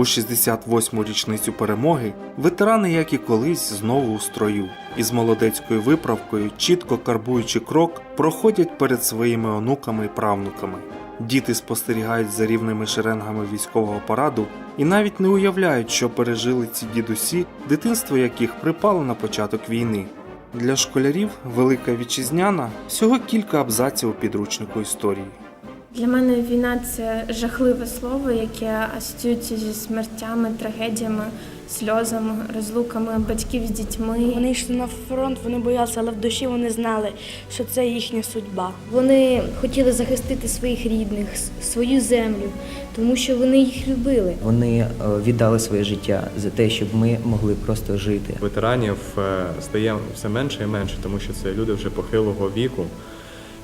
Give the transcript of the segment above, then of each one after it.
У 68-му річницю перемоги ветерани, як і колись, знову у строю, і з молодецькою виправкою, чітко карбуючи крок, проходять перед своїми онуками і правнуками. Діти спостерігають за рівними шеренгами військового параду і навіть не уявляють, що пережили ці дідусі, дитинство яких припало на початок війни. Для школярів Велика Вітчизняна всього кілька абзаців у підручнику історії. Для мене війна це жахливе слово, яке асоціюється зі смертями, трагедіями, сльозами, розлуками батьків з дітьми. Вони йшли на фронт, вони боялися, але в душі вони знали, що це їхня судьба. Вони хотіли захистити своїх рідних, свою землю, тому що вони їх любили. Вони е, віддали своє життя за те, щоб ми могли просто жити. Ветеранів е, стає все менше і менше, тому що це люди вже похилого віку.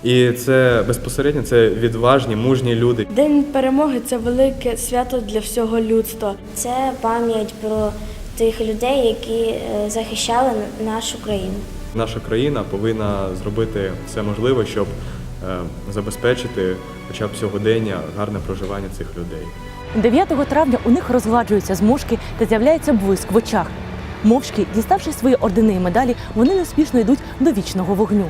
І це безпосередньо це відважні, мужні люди. День перемоги це велике свято для всього людства. Це пам'ять про тих людей, які е, захищали нашу країну. Наша країна повинна зробити все можливе, щоб е, забезпечити хоча б сьогодення гарне проживання цих людей. 9 травня у них розгладжуються зморшки та з'являється блиск в очах. Мовчки, діставши свої ордени і медалі, вони неспішно йдуть до вічного вогню.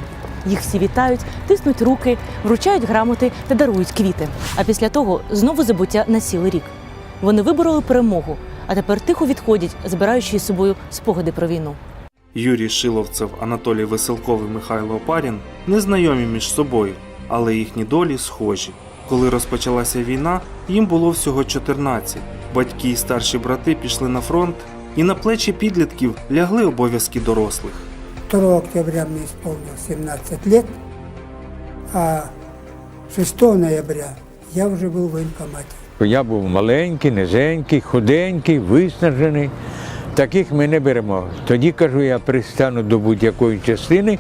Їх всі вітають, тиснуть руки, вручають грамоти та дарують квіти. А після того знову забуття на цілий рік. Вони вибороли перемогу, а тепер тихо відходять, збираючи із собою спогади про війну. Юрій Шиловцев, Анатолій Веселков і Михайло Опарін незнайомі між собою, але їхні долі схожі. Коли розпочалася війна, їм було всього 14. Батьки і старші брати пішли на фронт, і на плечі підлітків лягли обов'язки дорослих. 2 октября мне исполнилось 17 лет, а 6 ноября я уже был в военкомате. Я був маленький, низенький, худенький, виснажений. Таких ми не беремо. Тоді кажу, я пристану до будь-якої частини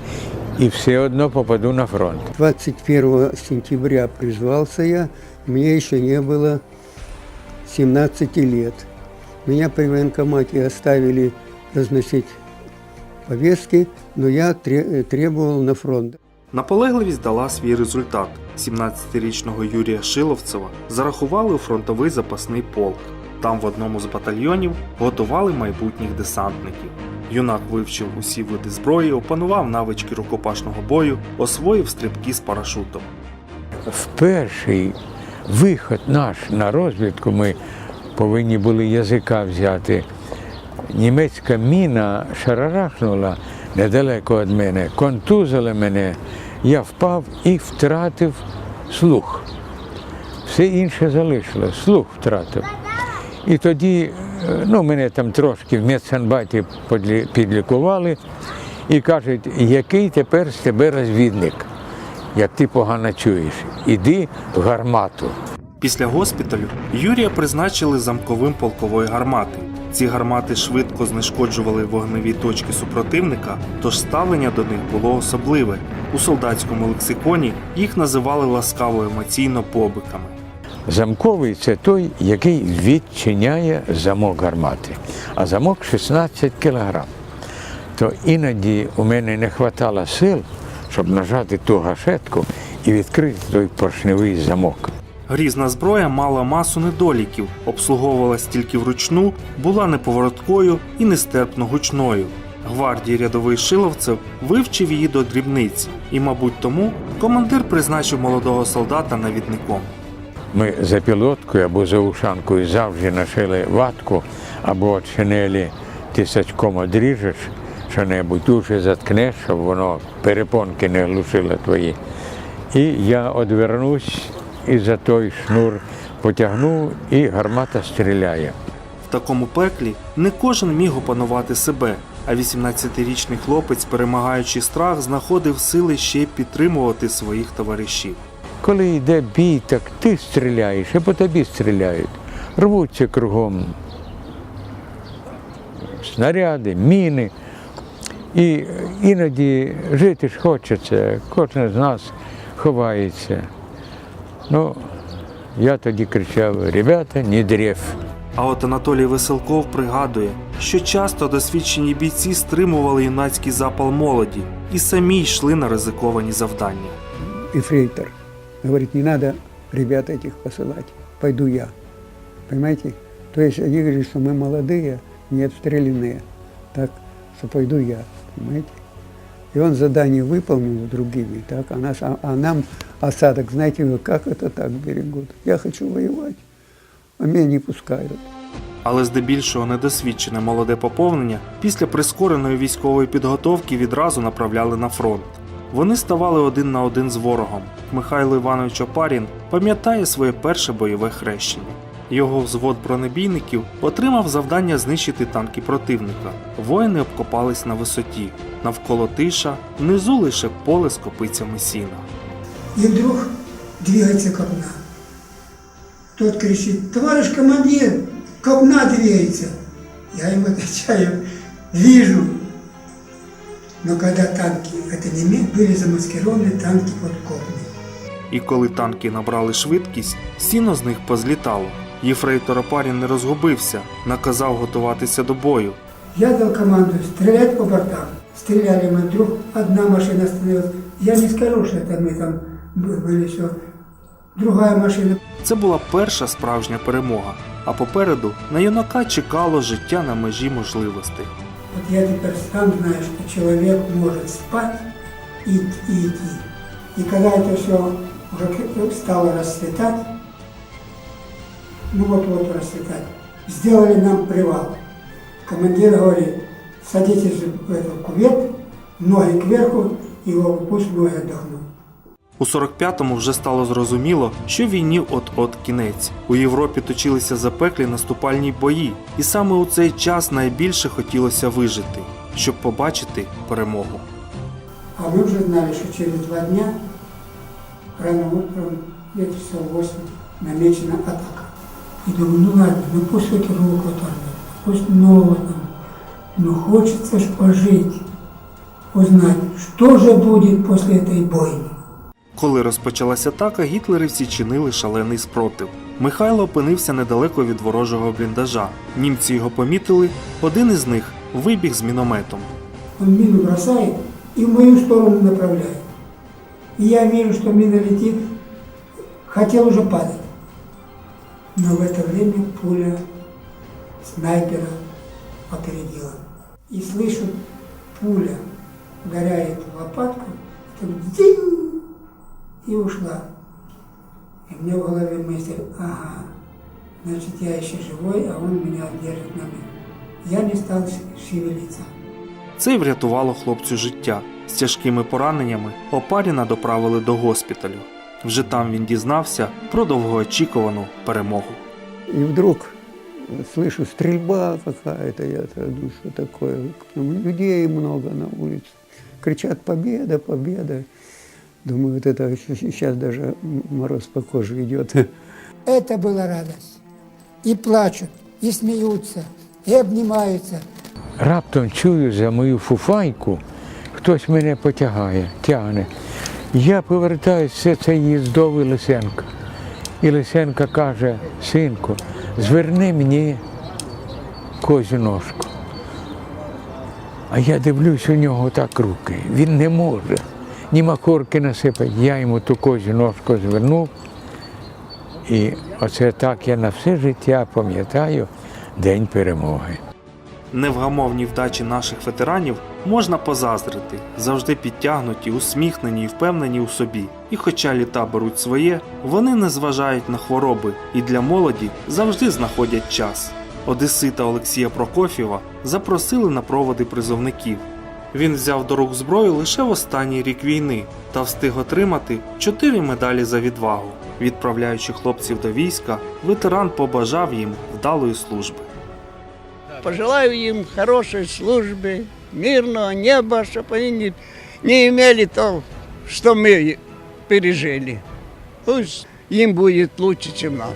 і все одно попаду на фронт. 21 сентября призвался я, мне еще не было 17 лет. Меня при военкомате оставили разносить повестки, но я требовал на фронт. Наполегливість дала свій результат. 17-річного Юрія Шиловцева зарахували у фронтовий запасний полк. Там в одному з батальйонів готували майбутніх десантників. Юнак вивчив усі види зброї, опанував навички рукопашного бою, освоїв стрибки з парашутом. В перший виход наш на розвідку ми повинні були язика взяти. Німецька міна шарарахнула недалеко від мене, контузила мене. Я впав і втратив слух. Все інше залишилось, слух втратив. І тоді е, ну, мене там трошки в медсанбаті підлікували і кажуть, який тепер з тебе розвідник, як ти погано чуєш, іди в гармату. Після госпіталю Юрія призначили замковим полкової гармати. Ці гармати швидко знешкоджували вогневі точки супротивника, тож ставлення до них було особливе. У солдатському лексиконі їх називали ласкаво емоційно побиками. Замковий це той, який відчиняє замок гармати, а замок 16 кілограм. То іноді у мене не вистачало сил, щоб нажати ту гашетку і відкрити той поршневий замок. Грізна зброя мала масу недоліків, обслуговувалась тільки вручну, була неповороткою і нестерпно гучною. Гвардії рядовий Шиловцев вивчив її до дрібниць, і, мабуть, тому командир призначив молодого солдата навідником. Ми за пілоткою або за ушанкою завжди нашили ватку або від шинелі тисачком одріжеш що-небудь, уші заткнеш, щоб воно перепонки не глушило твої. І я одвернусь і за той шнур потягну, і гармата стріляє. В такому пеклі не кожен міг опанувати себе, а 18-річний хлопець, перемагаючи страх, знаходив сили ще підтримувати своїх товаришів. Коли йде бій, так ти стріляєш, і по тобі стріляють. Рвуться кругом снаряди, міни. І іноді жити ж хочеться, кожен з нас ховається. Ну, я тоді кричав, ребята, не древ. А от Анатолій Веселков пригадує, що часто досвідчені бійці стримували юнацький запал молоді і самі йшли на ризиковані завдання. Ефрейтор говорит, не надо ребят этих посылать, пойду я. Понимаете? То есть они говорят, что мы молодые, не обстрелянные, так что пойду я, понимаете? И он задание выполнил с другими, так, а, нас, а, а нам осадок, знаете, вы, как это так берегут? Я хочу воевать, а меня не пускают. Але здебільшого недосвідчене молоде поповнення після прискореної військової підготовки відразу направляли на фронт. Вони ставали один на один з ворогом. Михайло Іванович Опарін пам'ятає своє перше бойове хрещення. Його взвод бронебійників отримав завдання знищити танки противника. Воїни обкопались на висоті. Навколо тиша, внизу лише поле з копицями сіна И вдруг двигается копна. Тот кричит, товарищ командир, копна двигается. Я ему отвечаю, вижу. Но когда танки, это не ми- были замаскированы танки под копной. І коли танки набрали швидкість, сіно з них позлітало. Єфрейтор Опарін не розгубився, наказав готуватися до бою. Я дал команду стрелять по бортам. Стреляли мы, вдруг одна машина остановилась. Я не скажу, что это мы там бы- были все. Другая машина. Це була перша справжня перемога. А попереду на юнака чекало життя на межі можливостей. Вот я теперь сам знаю, что человек может спать и, и идти. И когда это все уже к- стало расцветать, ну вот-вот расцветать, сделали нам привал. Командир говорит, садитесь в этот кувет, ноги кверху, и вот пусть ноги отдохнут. У 45-му вже стало зрозуміло, що війні от-от кінець. У Європі точилися запеклі наступальні бої, і саме у цей час найбільше хотілося вижити, щоб побачити перемогу. А мы уже знали, что через два дня, рано утром, где-то часов 8, намечена атака. И думаю, ну ладно, ну пусть эти руку оторвет, пусть нового там. Но хочется ж пожить, узнать, что же будет после этой бойни. Коли розпочалася атака, гітлерівці чинили шалений спротив. Михайло опинився недалеко від ворожого бліндажа. Німці його помітили, один із них вибіг з мінометом. Он мину бросает и в мою сторону направляет. И я вижу, что мина летит, хотел уже падать. Но в это время пуля снайпера опередила. И слышу, пуля ударяет в лопатку, так динь, и ушла. И мне в голове мысль, ага, значит я еще живой, а он меня держит на мину. Я не стал шевелиться. Це й врятувало хлопцю життя. З тяжкими пораненнями Опаріна доправили до госпіталю. Вже там він дізнався про довгоочікувану перемогу. И вдруг слышу, стрельба какая-то, я сразу, что такое. Людей много на улице. Кричат «Победа, победа!» Думаю, вот это сейчас даже мороз по коже идет. Это была радость. И плачут, и смеются, и обнимаются. Раптом чую за мою фуфайку, хтось мене потягає, тягне. Я повертаюся, все це їздовий Лисенко. І Лисенко каже, синку, зверни мені козю ножку. А я дивлюсь у нього так руки. Він не може. Ні макорки насипати. Я йому ту козю ножку звернув. І оце так я на все життя пам'ятаю День перемоги. Невгамовній вдачі наших ветеранів можна позаздрити, завжди підтягнуті, усміхнені і впевнені у собі. І хоча літа беруть своє, вони не зважають на хвороби і для молоді завжди знаходять час. Одесита Олексія Прокофєва запросили на проводи призовників. Він взяв до рук зброю лише в останній рік війни та встиг отримати чотири медалі за відвагу. Відправляючи хлопців до війська, ветеран побажав їм вдалої служби. Пожелаю им хорошей службы, мирного неба, чтобы они не, не имели то, что мы пережили. Пусть им будет лучше, чем нам.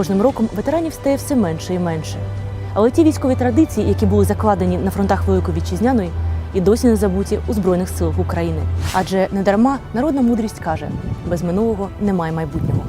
Кожним роком ветеранів стає все менше і менше. Але ті військові традиції, які були закладені на фронтах Великої Вітчизняної, і досі не забуті у Збройних силах України. Адже недарма народна мудрість каже: без минулого немає майбутнього.